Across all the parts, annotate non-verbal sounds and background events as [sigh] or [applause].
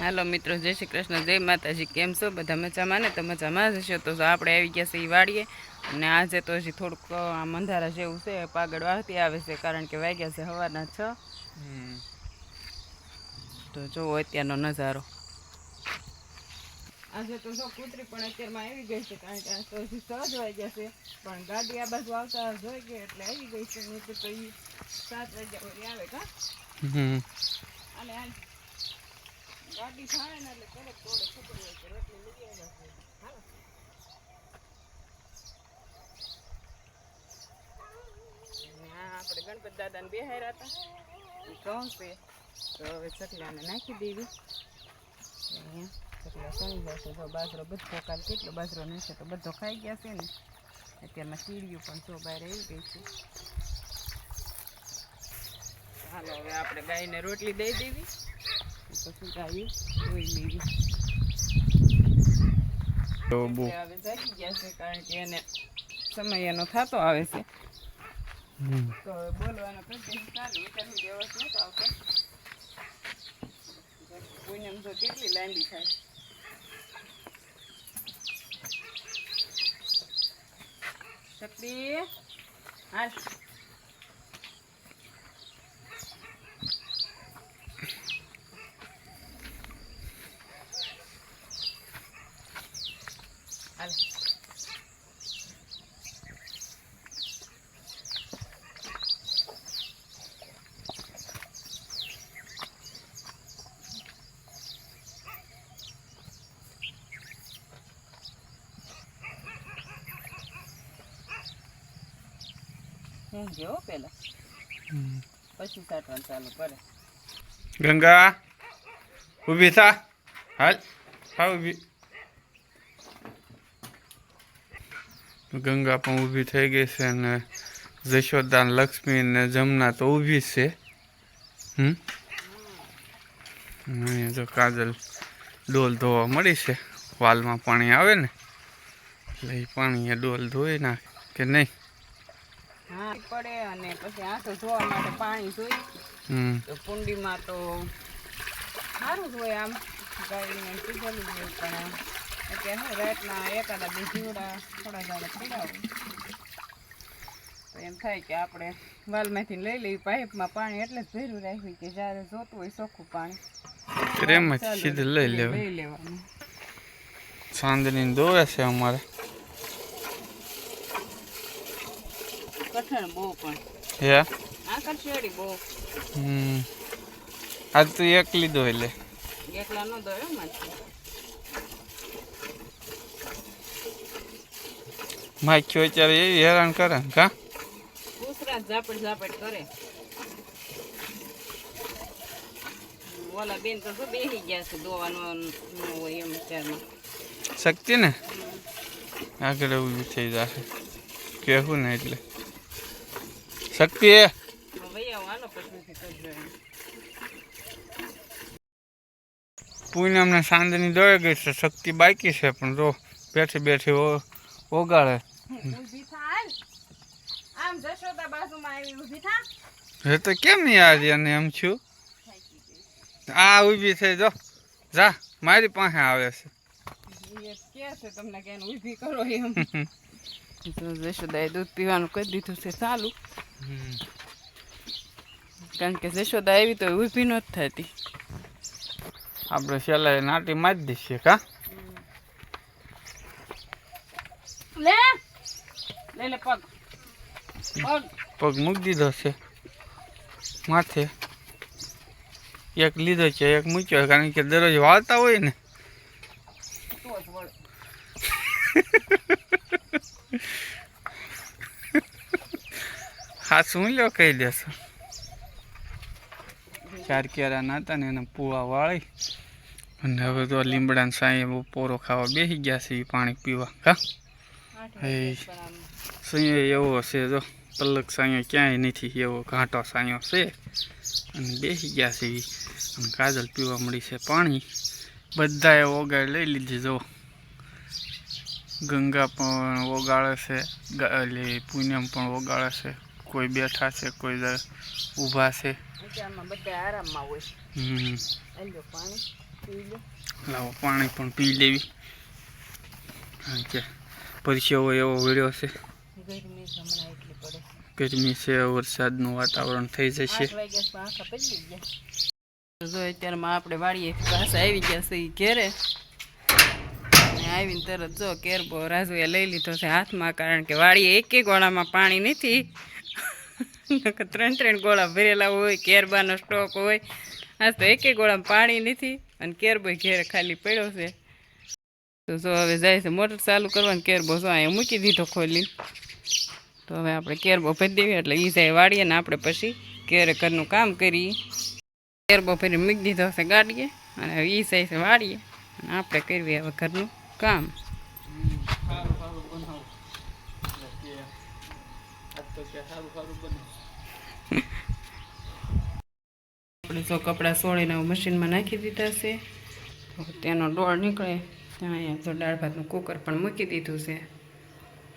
હાલો મિત્રો જય શ્રી કૃષ્ણ જય માતાજી કેમ છો? બધા મજામાં ને? તો મજામાં જ હશો? તો આપણે આવી ગયા છે વાળીએ વાડીએ અને આજે તો હજી થોડુંક આમ અંધારા જેવું છે પાગળ વાળતી આવે છે કારણ કે વાગ્યા છે સવારના છ. તો જોવો અત્યારનો નજારો. આજે તો જો કૂતરી પણ અત્યારમાં આવી ગઈ છે કારણ કે આ તો હજી સહજ વાગ્યા છે પણ ગાડી આ બાજુ આવતા જોઈ ગઈ એટલે આવી ગઈ છે નહીં તો એ સાત વાગ્યા વળી આવે કા? અને આ ગાડી. આપણે ગણપત દાદાને બેહાર્યા હતા ઘઉં તો હવે ચકલાને નાખી દેવી ચકલા સણી જશે તો બાજરો બધો કાલ કેટલો બાજરો નાખે તો બધો ખાઈ ગયા છે ને અત્યારમાં ચીડિયું પણ જો બહાર આવી ગઈ છે હાલો, હવે આપણે ગાયને રોટલી દઈ દેવી પછી ગાયું ધોઈ લેવી તો હવે જાગી ગયા છે કારણ કે એને સમય એનો થતો આવે છે. તો હવે બોલવાનો ચાલુ આવતો. પૂનમ જો કેટલી લાંબી થાય. શક્તિ હાલ હું ગયો પેલા પછી સાટવાનું ચાલુ કરે ગંગા ઊભી થા હાલ થા ઊભી ગંગા પણ ઊભી થઈ ગઈ છે અને જશોદા લક્ષ્મી ને જમના તો ઊભી છે. હમ? અહીંયા જો કાજલ ડોલ ધોવા મળી છે. વાલમાં પાણી આવે ને એટલે એ પાણી એ ડોલ ધોઈ નાખે કે નહીં? પડે અને પછી આંખો ધોવા માટે પાણી જોઈ તો કુંડીમાં તો સારું જ હોય આમ. ગાયને પીધેલું હોય પણ અત્યારે શું રાતના એકાદા બે જીવડા થોડા દાડા પીડા તો એમ થાય કે આપણે વાલમાંથી લઈ લઈ પાઇપમાં પાણી એટલે જ ભર્યું રાખ્યું કે જ્યારે જોતું હોય ચોખ્ખું પાણી. પ્રેમ સીધું લઈ લેવાનું. ચાંદની દોરે છે અમારે. કઠણ બહુ પણ. હે? આકર શેડી બહુ. હમ. તું એક લીધો એટલે. એકલા નો દોયો માંથી માખ્યો અત્યારે એવી હેરાન કરે. ને કા કૂતરા ઝાપડ ઝાપડ કરે. ઓલા બેન તો શું બેસી ગયા છે દોવાનું ન હોય એમ અત્યારમાં શક્તિ ને? આગળ ઊભી થઈ જશે. કહેવું ને એટલે. શક્તિ એ? ભાઈ આવો હાલો પછી કરજો એમ. પૂનમને સાંજની દોડે ગઈ છે. શક્તિ બાકી છે પણ જો બેઠી બેઠી ઓ- ઓગાળે. ઊભી થાલ આમ જશોદા બાજુમાં આવી ઊભી થા એ તો કેમ નહીં આજે અને એમ છું? આ ઊભી થઈ જો. જા મારી પાસે આવે છે. એ કે છે તમને કે ઊભી કરો એમ. જશોદાએ દૂધ પીવાનું કરી દીધું છે ચાલુ. કારણ કે જશોદા આવી તો ઊભી નથી થતી. આપણે છેલ્લા નાટી મારી દઈશું કા લે લે લે પગ. પગ. પગ મૂકી દીધો છે. માથે. એક લીધો છે એક મૂક્યો કારણ કે દરરોજ વાળતા હોય ને. હા શું લ્યો કહી દેશો. ચાર કેરા નાતા ને એને પૂવા વાળી. અને હવે તો લીમડાના સાંયે બહુ પોરો ખાવા બેસી ગયા છે પાણી પીવા. કા? સાંયો એવો છે જો પલક સાંયો ક્યાંય નથી એવો ઘાંટો સાંયો છે. અને બેસી ગયા છે. અને કાજલ પીવા મળી છે પાણી. બધાએ ઓગાળ લઈ લીધી જો. ગંગા પણ ઓગાળે છે એટલે પૂનમ પણ ઓગાળે છે. કોઈ બેઠા છે કોઈ ઊભા છે. લાવો પાણી પણ પી લેવી. હા કે પરસેવો એવો વળ્યો છે. ગરમી છે વરસાદનું વાતાવરણ થઈ જશે. જો અત્યારમાં આપણે વાળીએ પાસે આવી ગયા છે એ ઘેરે. આવીને તરત જો કેરબો રાજુએ લઈ લીધો છે હાથમાં કારણ કે વાડીએ એક એક ગોળામાં પાણી નથી. ત્રણ ત્રણ ગોળા ભરેલા હોય કેરબાનો સ્ટોક હોય. આ તો એક એક ગોળામાં પાણી નથી. અને કેરબો ઘેરે ખાલી પડ્યો છે. તો જો હવે જાય છે, મોટર ચાલુ કરવાનું કેરબો જો અહીંયા મૂકી દીધો ખોલી તો હવે આપણે કેરબો ભરી દેવી, એટલે એ જાય વાળીએ ને આપણે પછી કેરે ઘરનું કામ કરીએ. કેરબો ફરી મૂકી દીધો હશે ગાડીએ, અને હવે એ જાય છે વાળીએ, અને આપણે કરીએ હવે ઘરનું કામ. [laughs] આપણે જો કપડાં સોળીને મશીનમાં નાખી દીધા છે. તેનો ડોળ નીકળે. અહીંયા જો દાળ ભાતનું કુકર પણ મૂકી દીધું છે.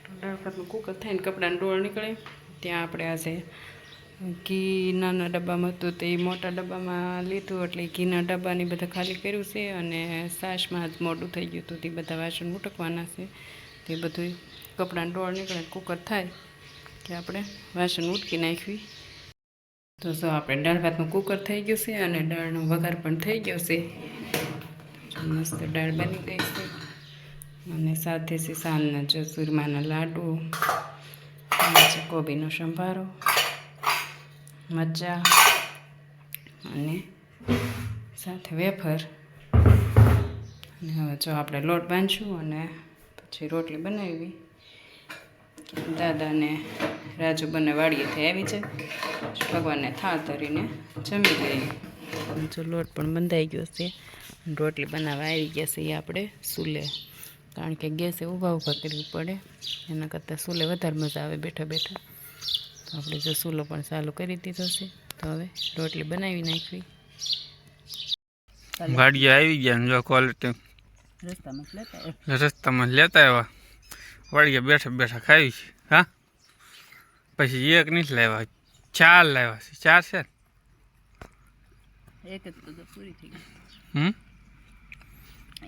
તો દાળ ભાતનું કુકર થઈને કપડાનું ડોળ નીકળે. ત્યાં આપણે આજે ઘી નાના ડબ્બામાં હતું તે મોટા ડબ્બામાં લીધું એટલે ઘીના ડબ્બાની બધા ખાલી કર્યું છે અને સાસમાં જ મોડું થઈ ગયું હતું. તે બધા વાસણ ઉટકવાના છે. તે બધું કપડાનું ડોળ નીકળે કુકર થાય કે આપણે વાસણ ઉટકી નાખવી. તો જો આપણે દાળ ભાતનું કુકર થઈ ગયું છે અને દાળનો વઘાર પણ થઈ ગયો છે. મસ્ત દાળ બની ગઈ છે. અને સાથે છે સાંજના જો સુરમાના લાડુ કોબીનો સંભારો મરચાં અને સાથે વેફર. અને હવે જો આપણે લોટ બાંધશું અને પછી રોટલી બનાવી. દાદાને રાજુ બંને વાડીએથી આવી છે. ભગવાનને થાળ ધરીને જમી ગઈ. જો લોટ પણ બંધાઈ ગયો છે. રોટલી બનાવવા આવી ગયા છે એ આપણે સૂલે. કારણ કે ગેસે ઊભા ઊભા કરવી પડે. એના કરતાં સૂલે વધારે મજા આવે બેઠા બેઠા. તો આપણે જો સૂલો પણ ચાલુ કરી દીધો છે. તો હવે રોટલી બનાવી નાખવી. ગાડી આવી ગયા ને જો ક્વોલિટી રસ્તામાં લેતા રસ્તામાં લેતા આવ્યા. વાડીએ બેઠા બેઠા ખાવી છે હા? પછી એક નહીં લાવ્યા ચાર લાવ્યા છે ચાર છે એક જ પૂરી થઈ ગઈ. હમ?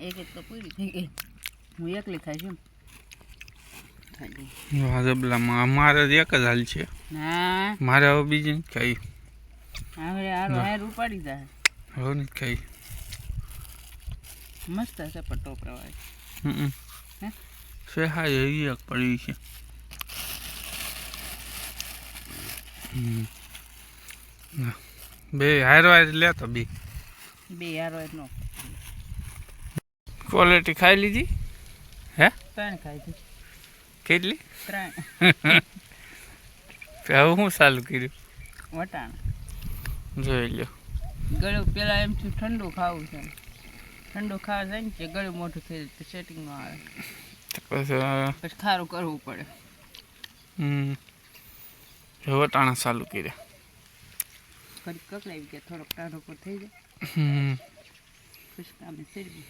એક એક તો પૂરી થઈ ગઈ. હું એકલી ખાઈશ એમ જબલામાં. અમારે જ એક જ હાલ છે. ના. મારે હવે બીજી નથી ખાઈ. હવે હારો ઉપાડી જાય હવે નથી ખાવી મસ્ત છે પણ ટોપરા વાળી. છે હા એવી એક પડી છે. બે હારો હાર લેતો બે. બે હારો એટલો ક્વોલિટી ખાઈ લીધી? હે? ત્રણ ખાઈ છે કેટલી? ત્રણ. [laughs] હવે હું ચાલુ કર્યું? વટાણ. જોઈ લ્યો. ગળું પેલા એમ થયું ઠંડુ ખાવું છે. ઠંડુ ખાવા જાય ને કે ગળું મોટું થઈ જાય સેટિંગમાં આવે. પછી ખારું કરવું પડે. હમ. વટાણા ટાણા ચાલુ કર્યા. કકડાવી ગયા થોડોક ટાઢો પર થઈ જાય. પછી કામે ફેરવી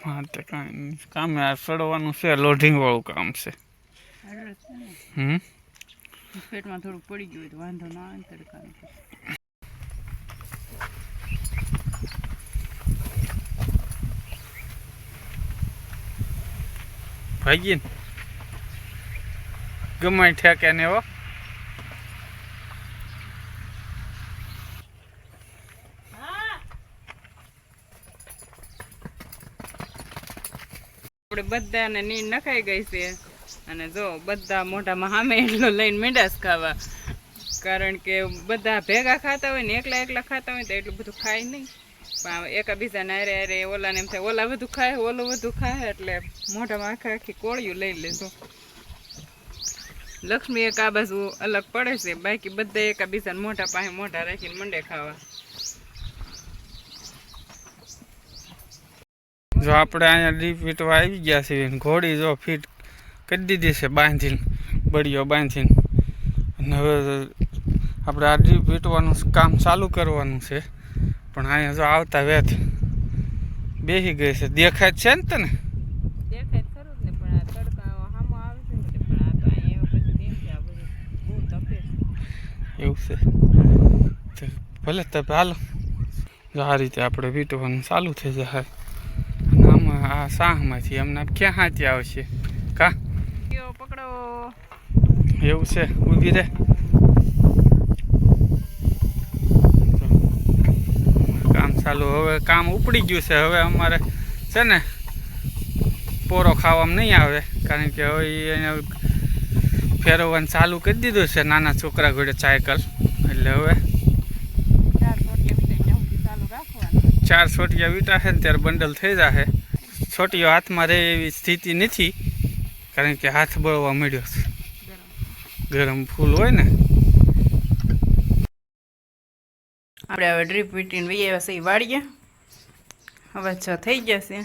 હા તો કાંઈ કામ આ સડવાનું છે લોડિંગ વાળું કામ છે. હમ? પેટમાં થોડું પડી ગયું તો વાંધો ના આવે તડકાનું પછી. ભાગી ને ગમે ઠેકે ને એવો આપણે બધાને નીંદ નખાઈ ગઈ છે. અને જો બધા મોઢામાં સામે એટલો લઈને મેંડાસ ખાવા. કારણ કે બધા ભેગા ખાતા હોય ને, એકલા એકલા ખાતા હોય તો એટલું બધું ખાય નહીં. પણ એકાબીજાને અરે અરે ઓલાને એમ થાય, ઓલા બધું ખાય, ઓલું બધું ખાય. એટલે મોઢામાં આખા આખી કોળિયું લઈ લેજો લક્ષ્મી એક આ બાજુ અલગ પડે છે. બાકી બધા એકાબીજાને મોઢા પાસે મોઢા રાખીને મંડે ખાવા. જો આપણે અહીંયા ડીપ વીટવા આવી ગયા છીએ ઘોડી જો ફીટ કરી દીધી છે બાંધીને બળીઓ બાંધીને. અને હવે આપણે આ ડીપ વીટવાનું કામ ચાલુ કરવાનું છે. પણ અહીંયા જો આવતા વેત બેસી ગઈ છે. દેખાય છે ને તને? એવું છે. ભલે તપે હાલો. જો આ રીતે આપણે વીંટવાનું ચાલુ થઈ જાય. આ સાહમાંથી એમને ક્યાં હાથી આવશે? કા? પકડો. એવું છે ઊભી રે. કામ ચાલુ હવે કામ ઉપડી ગયું છે હવે અમારે છે ને પોરો ખાવામાં નહીં આવે કારણ કે હવે એને ફેરવવાનું ચાલુ કરી દીધું છે નાના છોકરા ઘોડે સાયકલ. એટલે હવે ચાર સોટિયા વીટા છોટિયા વીટાશે ને ત્યારે બંડલ થઈ જશે છોટીઓ હાથમાં રહે એવી સ્થિતિ નથી, કારણ કે હાથ બળવા મળ્યો છે. ગરમ ફૂલ હોય ને. આપણે હવે ડ્રીપ વીટીને છે વાળીએ. હવે છ થઈ છે.